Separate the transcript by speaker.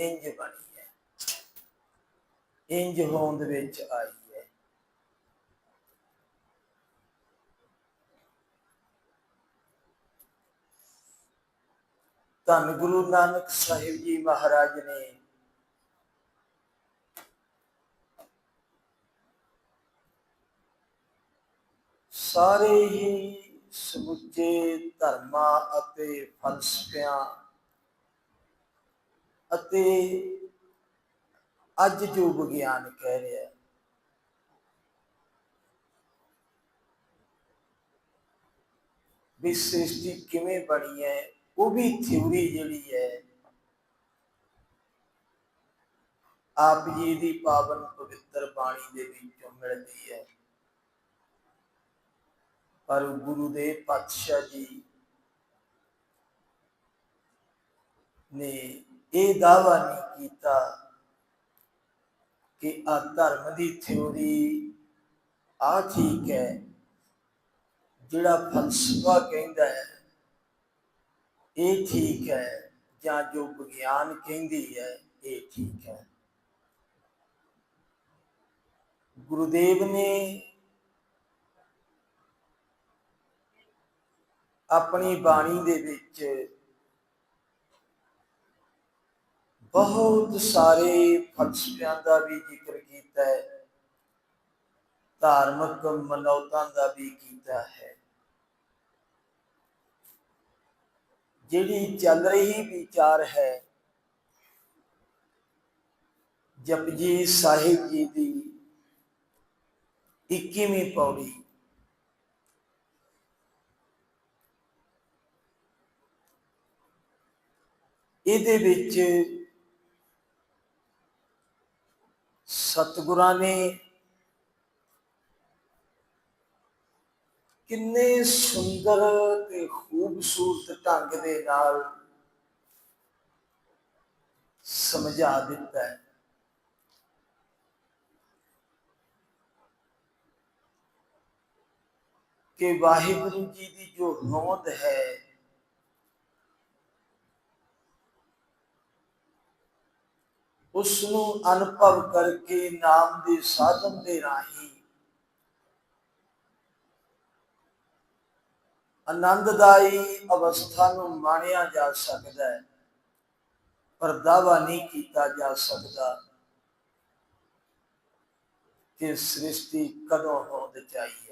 Speaker 1: ਇੰਜ ਬਣੀ ਹੈ। ਇੰਜ ਹੋਂਦ ਵਿੱਚ ਆਈ ਹੈ। ਧੰਨ ਗੁਰੂ ਨਾਨਕ ਸਾਹਿਬ ਜੀ ਮਹਾਰਾਜ ਨੇ ਸਾਰੇ ਹੀ ਸਮੁੱਚੇ ਧਰਮਾਂ ਅਤੇ ਫਲਸਫਿਆਂ ਅਤੇ ਅੱਜ ਜੋ ਵਿਗਿਆਨ ਕਹਿ ਰਿਹਾ ਹੈ, ਵੀ ਸ੍ਰਿਸ਼ਟੀ ਕਿਵੇਂ ਬਣੀ ਹੈ, ਉਹ ਵੀ ਥਿਉਰੀ ਜਿਹੜੀ ਹੈ, ਆਪ ਜੀ ਦੀ ਪਾਵਨ ਪਵਿੱਤਰ ਬਾਣੀ ਦੇ ਵਿੱਚੋਂ ਮਿਲਦੀ ਹੈ। ਪਰ ਗੁਰੂ ਦੇ ਪਾਤਸ਼ਾਹ ਜੀ ਨੇ ਇਹ ਦਾਵਾ ਨਹੀਂ ਕੀਤਾ ਕਿ ਆ ਧਰਮ ਦੀ ਥਿਉਰੀ ਆ ਠੀਕ ਹੈ, ਜਿਹੜਾ ਫਲਸਫਾ ਕਹਿੰਦਾ ਹੈ, ਇਹ ਠੀਕ ਹੈ ਜਾਂ ਜੋ ਵਿਗਿਆਨ ਕਹਿੰਦੀ ਹੈ, ਇਹ ਠੀਕ ਹੈ। ਗੁਰੂਦੇਵ ਨੇ ਆਪਣੀ ਬਾਣੀ ਦੇ ਵਿੱਚ ਬਹੁਤ ਸਾਰੇ ਫਲਸਫਿਆਂ ਦਾ ਵੀ ਜ਼ਿਕਰ ਕੀਤਾ ਹੈ। ਧਾਰਮਿਕ ਮਨੌਤਾਂ ਦਾ ਵੀ ਕੀਤਾ ਹੈ। ਜਿਹੜੀ ਚੱਲ ਰਹੀ ਵਿਚਾਰ ਹੈ, ਜਪਜੀ ਸਾਹਿਬ ਜੀ ਦੀ 21ਵੀਂ ਪੌੜੀ, ਇਹਦੇ ਵਿੱਚ ਸਤਿਗੁਰਾਂ ਨੇ ਕਿੰਨੇ ਸੁੰਦਰ ਤੇ ਖੂਬਸੂਰਤ ਢੰਗ ਦੇ ਨਾਲ ਸਮਝਾ ਦਿੱਤਾ ਹੈ। ਕਿ ਵਾਹਿਗੁਰੂ ਜੀ ਦੀ ਜੋ ਹੋਂਦ ਹੈ ਉਸ ਨੂੰ ਅਨੁਭਵ ਕਰਕੇ ਨਾਮ ਦੇ ਸਾਧਨ ਦੇ ਰਾਹੀਂ ਆਨੰਦਦਾਈ ਅਵਸਥਾ ਨੂੰ ਮਾਣਿਆ ਜਾ ਸਕਦਾ ਹੈ, ਪਰ ਦਾਵਾ ਨਹੀਂ ਕੀਤਾ ਜਾ ਸਕਦਾ ਕਿ ਸ੍ਰਿਸ਼ਟੀ ਕਦੋਂ ਹੋਂਦ ਚਾਹੀ